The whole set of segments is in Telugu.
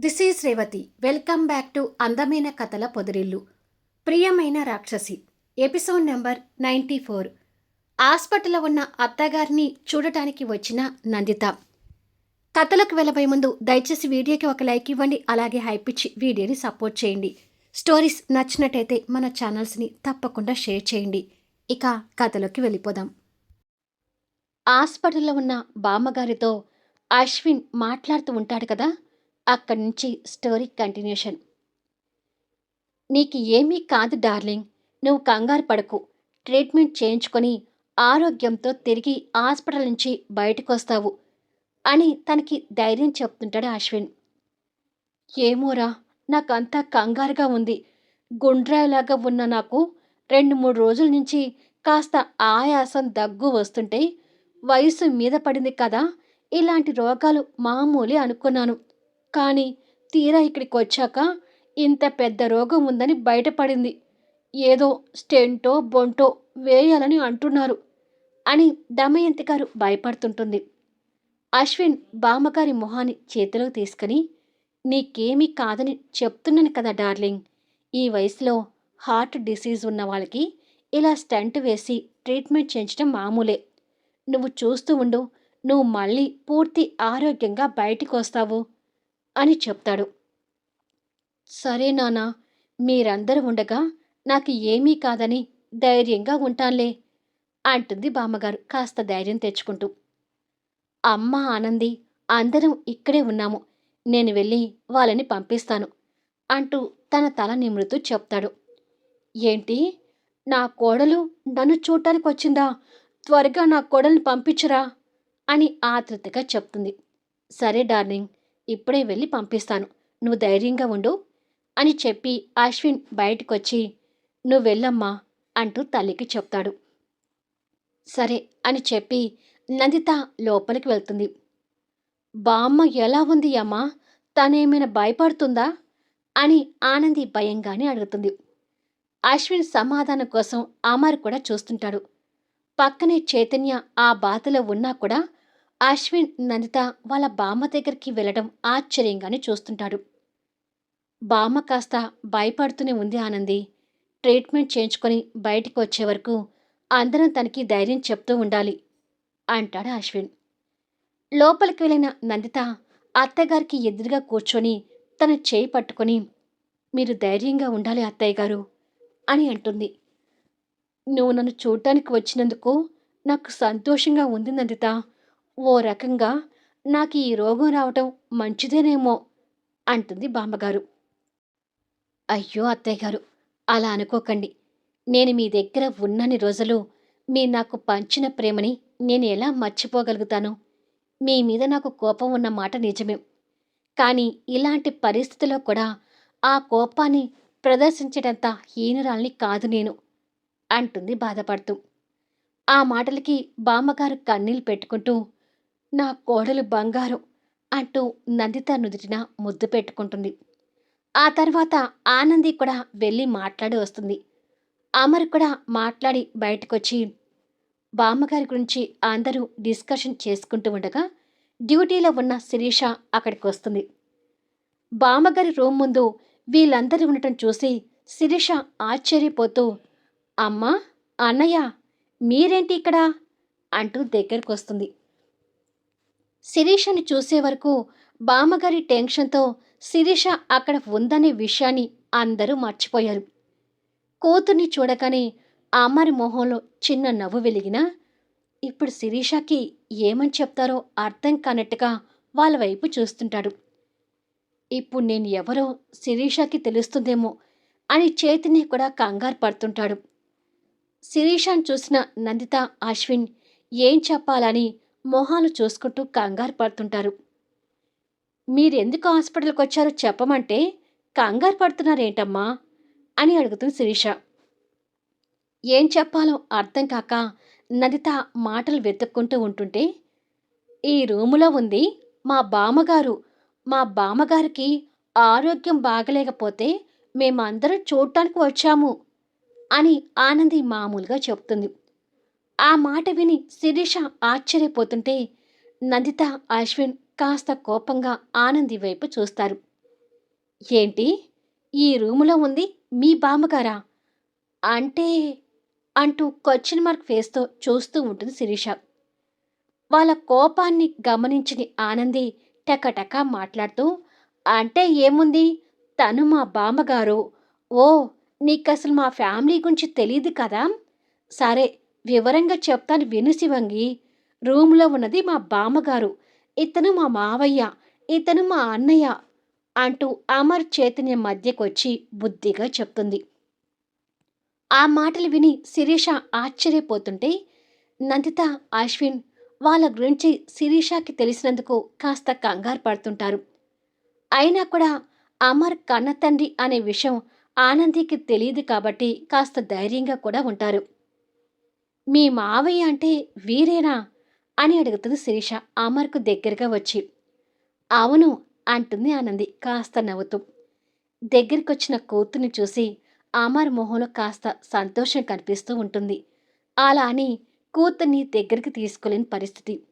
This is Revathi. Welcome back to అందమైన కథల పొదిరిల్లు. ప్రియమైన రాక్షసి ఎపిసోడ్ నెంబర్ నైంటీ ఫోర్. హాస్పిటల్లో ఉన్న అత్తగారిని చూడటానికి వచ్చిన నందిత. కథలకు వెళ్ళబోయే ముందు దయచేసి వీడియోకి ఒక లైక్ ఇవ్వండి అలాగే హైప్ ఇచ్చి వీడియోని సపోర్ట్ చేయండి. స్టోరీస్ నచ్చినట్టయితే మన ఛానల్స్ని తప్పకుండా షేర్ చేయండి. ఇక కథలోకి వెళ్ళిపోదాం. హాస్పిటల్లో ఉన్న బామ్మగారితో అశ్విన్ మాట్లాడుతూ ఉంటాడు కదా? అక్కడి నుంచి స్టోరీ కంటిన్యూషన్. నీకు ఏమీ కాదు డార్లింగ్. నువ్వు కంగారు పడకు. ట్రీట్మెంట్ చేయించుకొని ఆరోగ్యంతో తిరిగి హాస్పిటల్ నుంచి బయటకు వస్తావు అని తనకి ధైర్యం చెప్తుంటాడు అశ్విన్. ఏమోరా నాకంతా కంగారుగా ఉంది. గుండ్రాయిలాగా ఉన్న నాకు రెండు మూడు రోజుల నుంచి కాస్త ఆయాసం దగ్గు వస్తుంటే వయసు మీద పడింది కదా ఇలాంటి రోగాలు మామూలే అనుకున్నాను. కానీ తీరా ఇక్కడికి వచ్చాక ఇంత పెద్ద రోగం ఉందని బయటపడింది. ఏదో స్టెంటో బొంటో వేయాలని అంటున్నారు అని దమయంతి గారు భయపడుతుంటుంది. అశ్విన్ బామ్మగారి మొహాన్ని చేతిలోకి తీసుకుని నీకేమీ కాదని చెప్తున్నాను కదా డార్లింగ్. ఈ వయసులో హార్ట్ డిసీజ్ ఉన్న వాళ్ళకి ఇలా స్టంట్ వేసి ట్రీట్మెంట్ చేయించడం మామూలే. నువ్వు చూస్తూ ఉండు నువ్వు మళ్ళీ పూర్తి ఆరోగ్యంగా బయటికి వస్తావు అని చెప్తాడు. సరే నాన్న మీరందరూ ఉండగా నాకు ఏమీ కాదని ధైర్యంగా ఉంటానులే అంటుంది బామ్మగారు కాస్త ధైర్యం తెచ్చుకుంటూ. అమ్మ ఆనంది అందరం ఇక్కడే ఉన్నాము. నేను వెళ్ళి వాళ్ళని పంపిస్తాను అంటూ తన తల నిమురుతూ చెప్తాడు. ఏంటి? నా కోడలు నన్ను చూడటానికి వచ్చిందా త్వరగా నా కోడల్ని పంపించరా అని ఆతృతగా చెప్తుంది. సరే డార్లింగ్ ఇప్పుడే వెళ్ళి పంపిస్తాను. నువ్వు ధైర్యంగా ఉండు అని చెప్పి అశ్విన్ బయటకొచ్చి నువ్వు వెళ్ళమ్మా అంటూ తల్లికి చెప్తాడు. సరే అని చెప్పి నందిత లోపలికి వెళ్తుంది. బామ్మ ఎలా ఉంది అమ్మా? తనేమైనా భయపడుతుందా? అని ఆనంది భయంగానే అడుగుతుంది. అశ్విన్ సమాధానం కోసం అమర్ కూడా చూస్తుంటాడు. పక్కనే చైతన్య ఆ బాధలో ఉన్నా కూడా అశ్విన్ నందిత వాళ్ళ బామ్మ దగ్గరికి వెళ్ళడం ఆశ్చర్యంగానే చూస్తుంటాడు. బామ్మ కాస్త భయపడుతూనే ఉంది ఆనంది. ట్రీట్మెంట్ చేయించుకొని బయటికి వచ్చే వరకు అందరం తనకి ధైర్యం చెప్తూ ఉండాలి అంటాడు అశ్విన్. లోపలికి వెళ్ళిన నందిత అత్తగారికి ఎదురుగా కూర్చొని తన చేయి పట్టుకొని మీరు ధైర్యంగా ఉండాలి అత్తయ్య గారు అని అంటుంది. నువ్వు నన్ను చూడటానికి వచ్చినందుకు నాకు సంతోషంగా ఉంది నందిత. ఓ రకంగా నాకు ఈ రోగం రావటం మంచిదేనేమో అంటుంది బామ్మగారు. అయ్యో అత్తయ్యగారు అలా అనుకోకండి. నేను మీ దగ్గర ఉన్నన్ని రోజులు మీరు నాకు పంచిన ప్రేమని నేను ఎలా మర్చిపోగలుగుతాను? మీ మీద నాకు కోపం ఉన్న మాట నిజమే. కానీ ఇలాంటి పరిస్థితిలో కూడా ఆ కోపాన్ని ప్రదర్శించేటంత హీనురాల్ని కాదు నేను అంటుంది బాధపడుతూ. ఆ మాటలకి బామ్మగారు కన్నీళ్ళు పెట్టుకుంటూ నా కోడలు బంగారం అంటూ నందిత నుదుటిన ముద్దు పెట్టుకుంటుంది. ఆ తర్వాత ఆనంది కూడా వెళ్ళి మాట్లాడి వస్తుంది. అమర్ కూడా మాట్లాడి బయటకొచ్చి బామ్మగారి గురించి అందరూ డిస్కషన్ చేసుకుంటూ ఉండగా డ్యూటీలో ఉన్న శిరీష అక్కడికి వస్తుంది బామ్మగారి రూమ్ ముందు వీళ్ళందరూ ఉండటం చూసి శిరీష ఆశ్చర్యపోతూ అమ్మా అన్నయ్య మీరేంటి ఇక్కడ? అంటూ దగ్గరికి వస్తుంది శిరీషని చూసే వరకు బామ్మగారి టెన్షన్తో శిరీష అక్కడ ఉందనే విషయాన్ని అందరూ మర్చిపోయారు. కూతుర్ని చూడగానే అమ్మారి మొహంలో చిన్న నవ్వు వెలిగినా ఇప్పుడు శిరీషకి ఏమని చెప్తారో అర్థం కానట్టుగా వాళ్ళ వైపు చూస్తుంటాడు. ఇప్పుడు నేను ఎవరో శిరీషకి తెలుస్తుందేమో అని చేతిని కూడా కంగారు పడుతుంటాడు. శిరీషాన్ని చూసిన నందిత అశ్విన్ ఏం చెప్పాలని మొహాలు చూసుకుంటూ కంగారు పడుతుంటారు. మీరెందుకు హాస్పిటల్కి వచ్చారో చెప్పమంటే కంగారు పడుతున్నారేంటమ్మా? అని అడుగుతుంది శిరీష. ఏం చెప్పాలో అర్థం కాక నదిత మాటలు వెతుక్కుంటూ ఉంటుంటే ఈ రూములో ఉంది మా బామ్మగారు. మా బామ్మగారికి ఆరోగ్యం బాగలేకపోతే మేమందరం చూడటానికి వచ్చాము అని ఆనంది మామూలుగా చెప్తుంది. ఆ మాట విని శిరీష ఆశ్చర్యపోతుంటే నందిత అశ్విన్ కాస్త కోపంగా ఆనంది వైపు చూస్తారు. ఏంటి? ఈ రూములో ఉంది మీ బామ్మగారా? అంటే అంటూ క్వశ్చన్ మార్క్ ఫేస్తో చూస్తూ ఉంటుంది శిరీష. వాళ్ళ కోపాన్ని గమనించని ఆనంది టకటక మాట్లాడుతూ అంటే ఏముంది? తను మా బామ్మగారు. ఓ నీకసలు మా ఫ్యామిలీ గురించి తెలియదు కదా? సరే వివరంగా చెప్తాను విను వంగి రూమ్లో ఉన్నది మా బామ్మగారు. ఇతను మా మావయ్య ఇతను మా అన్నయ్య అంటూ అమర్ చైతన్య మధ్యకొచ్చి బుద్ధిగా చెప్తుంది. ఆ మాటలు విని శిరీష ఆశ్చర్యపోతుంటే నందిత అశ్విన్ వాళ్ళ గురించి శిరీషకి తెలిసినందుకు కాస్త కంగారు పడుతుంటారు. అయినా కూడా అమర్ కన్నతండ్రి అనే విషయం ఆనందికి తెలియదు కాబట్టి కాస్త ధైర్యంగా కూడా ఉంటారు. మీ మావయ్య అంటే వీరేనా? అని అడుగుతుంది శిరీష. అమర్కు దగ్గరగా వచ్చి. అవును అంటుంది ఆనంది కాస్త నవ్వుతూ. దగ్గరికొచ్చిన కూతుర్ని చూసి అమర్ మొహంలో కాస్త సంతోషం కనిపిస్తూ ఉంటుంది. అలా అని కూతుర్ని దగ్గరికి తీసుకోలేని పరిస్థితి.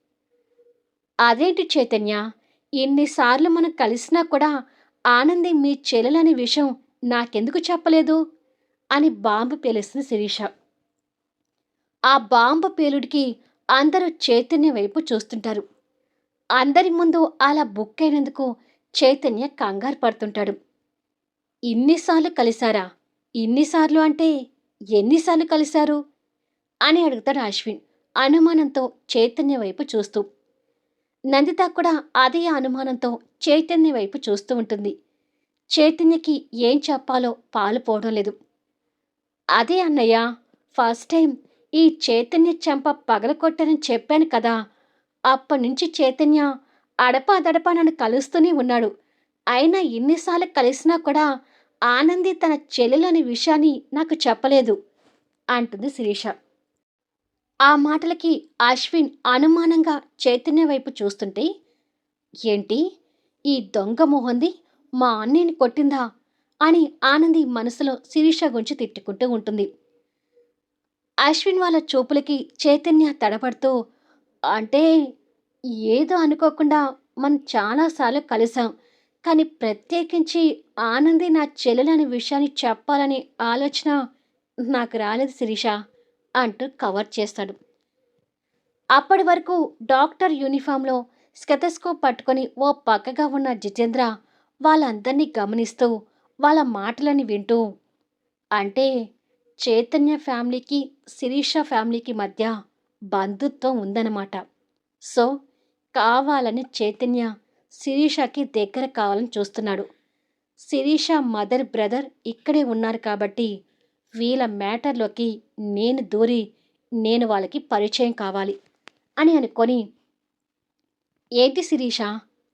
అదేంటి చైతన్య? ఎన్నిసార్లు మనం కలిసినా కూడా ఆనంది మీ చెల్లెలనే విషయం నాకెందుకు చెప్పలేదు? అని బాంబు పేలుస్తుంది శిరీష. ఆ బాంబు పేలుడికి అందరూ చైతన్య వైపు చూస్తుంటారు. అందరి ముందు అలా బుక్ అయినందుకు చైతన్య కంగారు పడుతుంటాడు. ఇన్నిసార్లు కలిశారా? ఇన్నిసార్లు అంటే ఎన్నిసార్లు కలిశారు? అని అడుగుతాడు అశ్విన్ అనుమానంతో చైతన్య వైపు చూస్తూ. నందిత కూడా అదే అనుమానంతో చైతన్య వైపు చూస్తూ ఉంటుంది. చైతన్యకి ఏం చెప్పాలో పాలు పోవడం లేదు. అదే అన్నయ్య ఫస్ట్ టైం ఈ చైతన్య చెంప పగలకొట్టని చెప్పాను కదా. అప్పటి నుంచి చైతన్య అడపా దడపా నన్ను కలుస్తూనే ఉన్నాడు. అయినా ఇన్నిసార్లు కలిసినా కూడా ఆనంది తన చెల్లెలని విషయాన్ని నాకు చెప్పలేదు అంటుంది శిరీష. ఆ మాటలకి అశ్విన్ అనుమానంగా చైతన్య వైపు చూస్తుంటే ఏంటి? ఈ దొంగ మొహంది మా అన్నయ్యని కొట్టిందా? అని ఆనంది మనసులో శిరీష గురించి తిట్టుకుంటూ ఉంటుంది. అశ్విన్ వాళ్ళ చూపులకి చైతన్య తడబడుతూ అంటే ఏదో అనుకోకుండా మనం చాలాసార్లు కలిసాం కానీ ప్రత్యేకించి ఆనంది నా చెల్లెలని విషయాన్ని చెప్పాలనే ఆలోచన నాకు రాలేదు శిరీష అంటూ కవర్ చేస్తాడు. అప్పటి వరకు డాక్టర్ యూనిఫామ్లో స్కెతస్కోప్ పట్టుకొని ఓ పక్కగా ఉన్న జితేంద్ర వాళ్ళందరినీ గమనిస్తూ వాళ్ళ మాటలని వింటూ అంటే చైతన్య ఫ్యామిలీకి శిరీష ఫ్యామిలీకి మధ్య బంధుత్వం ఉందన్నమాట. సో కావాలని చైతన్య శిరీషకి దగ్గర కావాలని చూస్తున్నాడు. శిరీష మదర్ బ్రదర్ ఇక్కడే ఉన్నారు కాబట్టి వీళ్ళ మ్యాటర్లోకి నేను దూరి నేను వాళ్ళకి పరిచయం కావాలి అని అనుకొని ఏంటి శిరీష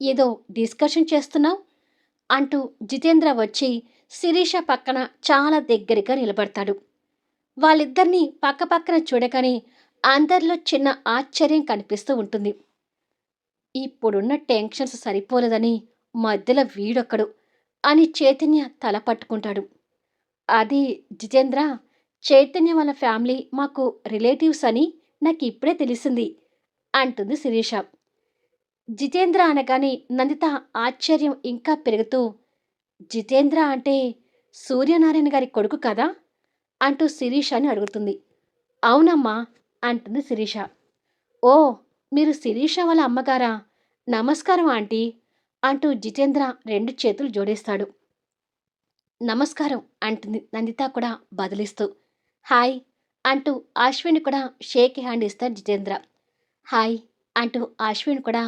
ఏదో డిస్కషన్ చేస్తున్నావు? అంటూ జితేంద్ర వచ్చి శిరీష పక్కన చాలా దగ్గరగా నిలబడతాడు. వాళ్ళిద్దరినీ పక్కపక్కన చూడగానే అందరిలో చిన్న ఆశ్చర్యం కనిపిస్తూ ఉంటుంది. ఇప్పుడున్న టెన్షన్స్ సరిపోలేదని మధ్యలో వీడొక్కడు అని చైతన్య తల పట్టుకుంటాడు. అది జితేంద్ర చైతన్య వాళ్ళ ఫ్యామిలీ మాకు రిలేటివ్స్ అని నాకు ఇప్పుడే తెలిసింది అంటుంది శిరీష. జితేంద్ర అనగానే నందిత ఆశ్చర్యం ఇంకా పెరుగుతూ జితేంద్ర అంటే సూర్యనారాయణ గారి కొడుకు కదా? అంటూ శిరీషని అడుగుతుంది. అవునమ్మా అంటుంది శిరీష. ఓ మీరు శిరీష వాళ్ళ అమ్మగారా? నమస్కారం ఆంటీ అంటూ జితేంద్ర రెండు చేతులు జోడిస్తాడు. నమస్కారం అంటుంది నందిత కూడా బదిలిస్తూ హాయ్ అంటూ అశ్విన్ కూడా షేక్ హ్యాండ్ ఇస్తాడు జితేంద్ర. హాయ్ అంటూ అశ్విన్ కూడా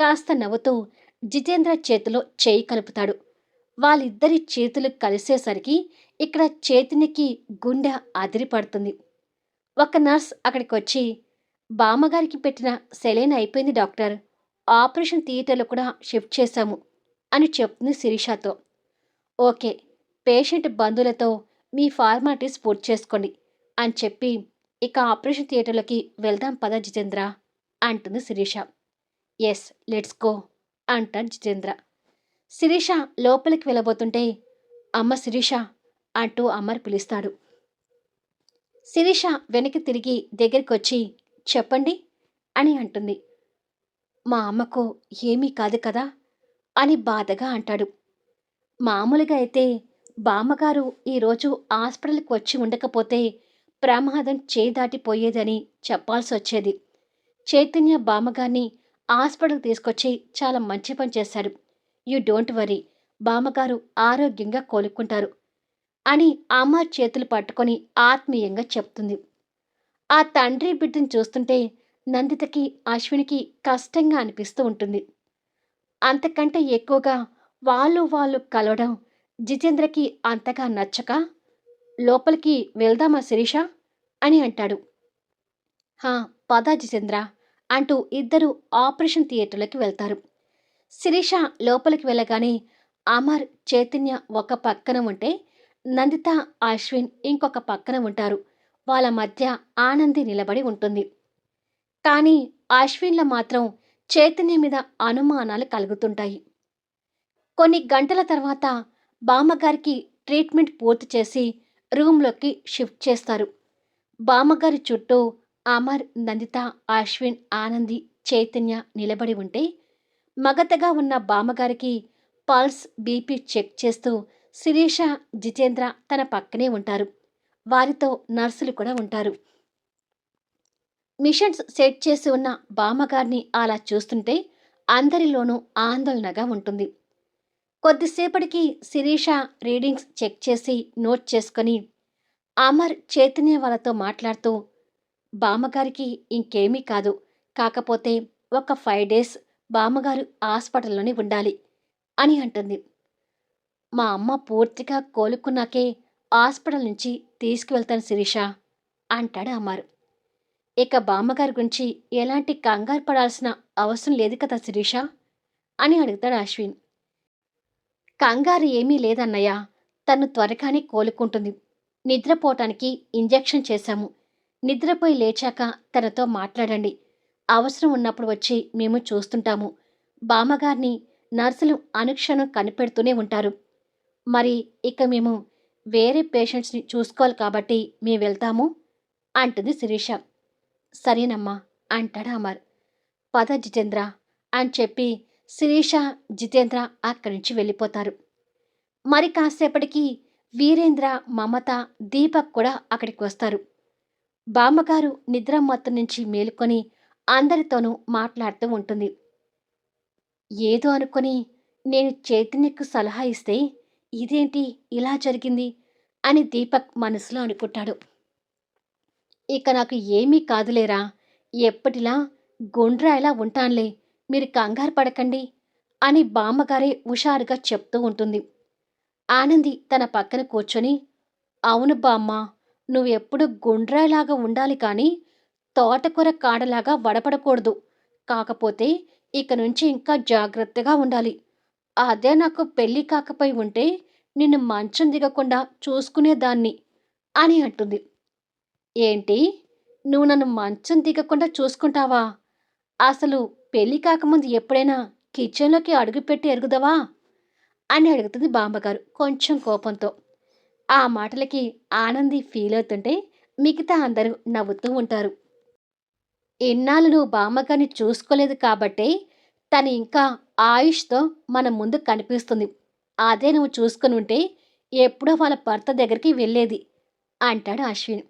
కాస్త నవ్వుతూ జితేంద్ర చేతిలో చేయి కలుపుతాడు. వాళ్ళిద్దరి చేతులు కలిసేసరికి ఇక్కడ చేతినికి గుండె అదిరిపడుతుంది. ఒక నర్స్ అక్కడికి వచ్చి బామ్మగారికి పెట్టిన సెలైన్ అయిపోయింది డాక్టర్. ఆపరేషన్ థియేటర్లో కూడా షిఫ్ట్ చేశాము అని చెప్తుంది శిరీషతో. ఓకే పేషెంట్ బంధువులతో మీ ఫార్మాలిటీస్ పూర్తి చేసుకోండి అని చెప్పి ఇక ఆపరేషన్ థియేటర్లోకి వెళ్దాం పద జితేంద్ర అంటుంది శిరీష. ఎస్ లెట్స్ గో అంటాడు జితేంద్ర. శిరీష లోపలికి వెళ్ళబోతుంటే అమ్మ శిరీష అంటూ అమర్ పిలుస్తాడు. శిరీష వెనక్కి తిరిగి దగ్గరికి వచ్చి చెప్పండి అని అంటుంది. మా అమ్మకు ఏమీ కాదు కదా అని బాధగా అంటాడు. మామూలుగా అయితే బామ్మగారు ఈరోజు హాస్పిటల్కి వచ్చి ఉండకపోతే ప్రమాదం చేదాటిపోయేదని చెప్పాల్సి వచ్చేది. చైతన్య బామ్మగారిని హాస్పిటల్కి తీసుకొచ్చి చాలా మంచి పని చేశాడు. You don't worry. బామ్మగారు ఆరోగ్యంగా కోలుకుంటారు. అని అమ్మ చేతులు పట్టుకొని ఆత్మీయంగా చెప్తుంది. ఆ తండ్రి బిడ్డను చూస్తుంటే నందితకి అశ్వినికి కష్టంగా అనిపిస్తూ ఉంటుంది. అంతకంటే ఎక్కువగా వాళ్ళు వాళ్ళు కలవడం జితేంద్రకి అంతగా నచ్చక లోపలికి వెళ్దామా శిరీష? అని అంటాడు. హా పదా జితేంద్ర అంటూ ఇద్దరు ఆపరేషన్ థియేటర్లోకి వెళ్తారు. శిరీష లోపలికి వెళ్ళగానే అమర్ చైతన్య ఒక పక్కన ఉంటే నందిత అశ్విన్ ఇంకొక పక్కన ఉంటారు. వాళ్ళ మధ్య ఆనంది నిలబడి ఉంటుంది. కానీ అశ్విన్లో మాత్రం చైతన్య మీద అనుమానాలు కలుగుతుంటాయి. కొన్ని గంటల తర్వాత బామ్మగారికి ట్రీట్మెంట్ పూర్తి చేసి రూమ్లోకి షిఫ్ట్ చేస్తారు. బామ్మగారి చుట్టూ అమర్ నందిత అశ్విన్ ఆనంది చైతన్య నిలబడి ఉంటే మగతగా ఉన్న బామ్మగారికి పల్స్ బీపీ చెక్ చేస్తూ శిరీష జితేంద్ర తన పక్కనే ఉంటారు. వారితో నర్సులు కూడా ఉంటారు. మిషన్స్ సెట్ చేసి ఉన్న బామ్మగారిని అలా చూస్తుంటే అందరిలోనూ ఆందోళనగా ఉంటుంది. కొద్దిసేపటికి శిరీష రీడింగ్స్ చెక్ చేసి నోట్ చేసుకొని అమర్ చైతన్య వాళ్ళతో మాట్లాడుతూ బామ్మగారికి ఇంకేమీ కాదు. కాకపోతే ఒక ఫైవ్ డేస్ బామ్మగారు హాస్పిటల్లోనే ఉండాలి అని అంటుంది. మా అమ్మ పూర్తిగా కోలుకున్నాకే హాస్పిటల్ నుంచి తీసుకువెళ్తాను శిరీష అంటాడు అమ్మారు. ఇక బామ్మగారి గురించి ఎలాంటి కంగారు పడాల్సిన అవసరం లేదు కదా శిరీష అని అడుగుతాడు అశ్విన్. కంగారు ఏమీ లేదన్నయ్య తను త్వరగానే కోలుకుంటుంది. నిద్రపోవటానికి ఇంజెక్షన్ చేశాము. నిద్రపోయి లేచాక తనతో మాట్లాడండి. అవసరం ఉన్నప్పుడు వచ్చి మేము చూస్తుంటాము. బామ్మగారిని నర్సులు అనుక్షణం కనిపెడుతూనే ఉంటారు. మరి ఇక మేము వేరే పేషెంట్స్ని చూసుకోవాలి కాబట్టి మేము వెళ్తాము? అంటుంది శిరీష. సరేనమ్మా అంటాడు అమర్. పద జితేంద్ర అని చెప్పి శిరీష జితేంద్ర అక్కడి నుంచి వెళ్ళిపోతారు. మరి కాసేపటికి వీరేంద్ర మమత దీపక్ కూడా అక్కడికి వస్తారు. బామ్మగారు నిద్ర మొత్తం నుంచి మేలుకొని అందరితోనూ మాట్లాడుతూ ఉంటుంది. ఏదో అనుకొని నేను చైతన్యకు సలహా ఇస్తే ఇదేంటి ఇలా జరిగింది అని దీపక్ మనసులో అనుకుంటాడు. ఇక నాకు ఏమీ కాదులేరా ఎప్పటిలా గుండ్రాయిలా ఉంటానులే మీరు కంగారు పడకండి అని బామ్మగారే హుషారుగా చెప్తూ ఉంటుంది. ఆనంది తన పక్కన కూర్చొని అవును బామ్మ నువ్వెప్పుడు గుండ్రాయిలాగా ఉండాలి కానీ తోటకూర కాడలాగా వడపడకూడదు. కాకపోతే ఇక నుంచి ఇంకా జాగ్రత్తగా ఉండాలి. అదే నాకు పెళ్ళి కాకపోయి ఉంటే నిన్ను మంచం దిగకుండా చూసుకునేదాన్ని అని అంటుంది. ఏంటి? నువ్వు నన్ను మంచం దిగకుండా చూసుకుంటావా? అసలు పెళ్ళి కాకముందు ఎప్పుడైనా కిచెన్లోకి అడుగుపెట్టి ఎరుగుదవా? అని అడుగుతుంది బామ్మగారు కొంచెం కోపంతో. ఆ మాటలకి ఆనంది ఫీల్ అవుతుంటే మిగతా అందరూ నవ్వుతూ ఉంటారు. ఇన్నాళ్ళు నువ్వు బామ్మగారిని చూసుకోలేదు కాబట్టే తను ఇంకా ఆయుష్తో మన ముందు కనిపిస్తుంది. అదే నువ్వు చూసుకుని ఉంటే ఎప్పుడో వాళ్ళ భర్త దగ్గరికి వెళ్ళేది అంటాడు అశ్విన్.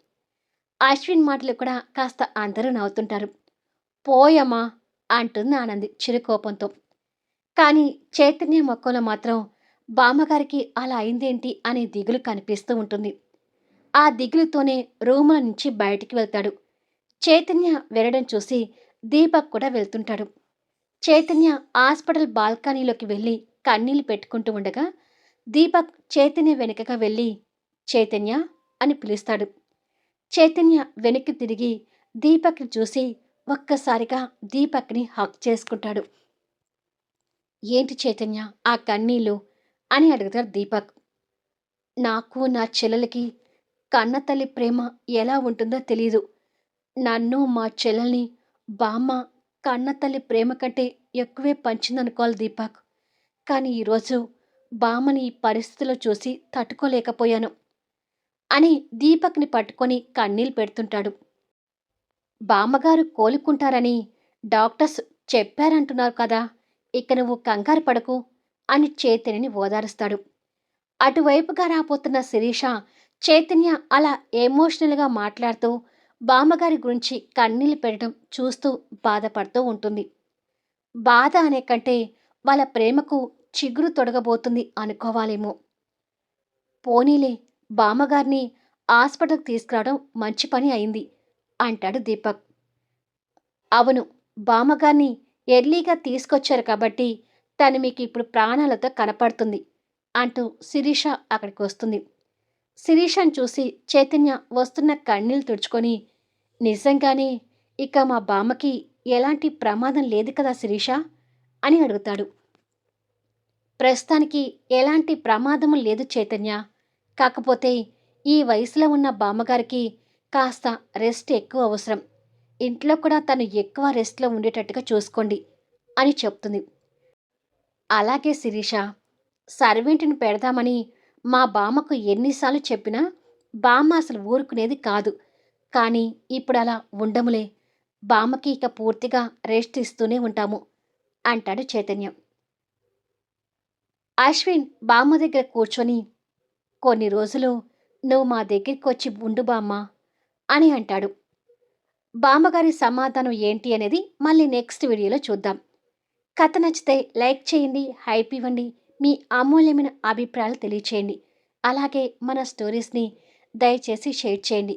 అశ్విన్ మాటలు కూడా కాస్త అందరూ నవ్వుతుంటారు. పోయమ్మా అంటుంది ఆనంది చిరుకోపంతో. కానీ చైతన్య మొక్కలో మాత్రం బామ్మగారికి అలా అయిందేంటి అనే దిగులు కనిపిస్తూ ఉంటుంది. ఆ దిగులుతోనే రూముల నుంచి బయటికి వెళ్తాడు. చైతన్య వెళ్ళడం చూసి దీపక్ కూడా వెళ్తుంటాడు. చైతన్య హాస్పిటల్ బాల్కనీలోకి వెళ్ళి కన్నీళ్ళు పెట్టుకుంటూ ఉండగా దీపక్ చైతన్య వెనుకగా వెళ్ళి చైతన్య అని పిలుస్తాడు. చైతన్య వెనక్కి తిరిగి దీపక్ని చూసి ఒక్కసారిగా దీపక్ని హక్ చేసుకుంటాడు. ఏంటి చైతన్య ఆ కన్నీళ్ళు అని అడుగుతాడు దీపక్. నాకు నా చెల్లెలకి కన్నతల్లి ప్రేమ ఎలా ఉంటుందో తెలియదు నన్ను మా చెల్లెల్ని బామ్మ కన్నతల్లి ప్రేమ కంటే ఎక్కువే పంచిందనుకోవాలి దీపక్. కానీ ఈరోజు బామ్మని ఈ పరిస్థితిలో చూసి తట్టుకోలేకపోయాను అని దీపక్ని పట్టుకొని కన్నీళ్ళు పెడుతుంటాడు. బామ్మగారు కోలుకుంటారని డాక్టర్స్ చెప్పారంటున్నారు కదా ఇక నువ్వు కంగారు పడకు అని చైతన్యని ఓదారుస్తాడు. అటువైపుగా రాబోతున్న శిరీష చైతన్య అలా ఎమోషనల్గా మాట్లాడుతూ బామ్మగారి గురించి కన్నీళ్ళు పెట్టడం చూస్తూ బాధపడుతూ ఉంటుంది. బాధ అనే కంటే వాళ్ళ ప్రేమకు చిగురు తొడగబోతుంది అనుకోవాలేమో. పోనీలే బామ్మగారిని హాస్పిటల్కి తీసుకురావడం మంచి పని అయింది అంటాడు దీపక్. అవును బామ్మగారిని ఎర్లీగా తీసుకొచ్చారు కాబట్టి తను మీకు ఇప్పుడు ప్రాణాలతో కనపడుతుంది అంటూ శిరీష అక్కడికి వస్తుంది. శిరీషను చూసి చైతన్య వస్తున్న కన్నీళ్ళు తుడుచుకొని నిజంగానే ఇక మా బామ్మకి ఎలాంటి ప్రమాదం లేదు కదా శిరీష? అని అడుగుతాడు. ప్రస్తుతానికి ఎలాంటి ప్రమాదము లేదు చైతన్య. కాకపోతే ఈ వయసులో ఉన్న బామ్మగారికి కాస్త రెస్ట్ ఎక్కువ అవసరం. ఇంట్లో కూడా తను ఎక్కువ రెస్ట్లో ఉండేటట్టుగా చూసుకోండి అని చెప్తుంది. అలాగే శిరీష సర్వెంట్ని పెడదామని మా బామ్మకు ఎన్నిసార్లు చెప్పినా బామ్మ అసలు ఊరుకునేది కాదు. కానీ ఇప్పుడు అలా ఉండములే. బామ్మకి ఇక పూర్తిగా రెస్ట్ ఇస్తూనే ఉంటాము అంటాడు చైతన్యం. అశ్విన్ బామ్మ దగ్గర కూర్చొని కొన్ని రోజులు నువ్వు మా దగ్గరికి వచ్చి ఉండు బామ్మ అని అంటాడు. బామ్మగారి సమాధానం ఏంటి అనేది మళ్ళీ నెక్స్ట్ వీడియోలో చూద్దాం. కథ నచ్చితే లైక్ చేయండి హైప్ ఇవ్వండి మీ అమూల్యమైన అభిప్రాయాలు తెలియచేయండి. అలాగే మన స్టోరీస్ని దయచేసి షేర్ చేయండి.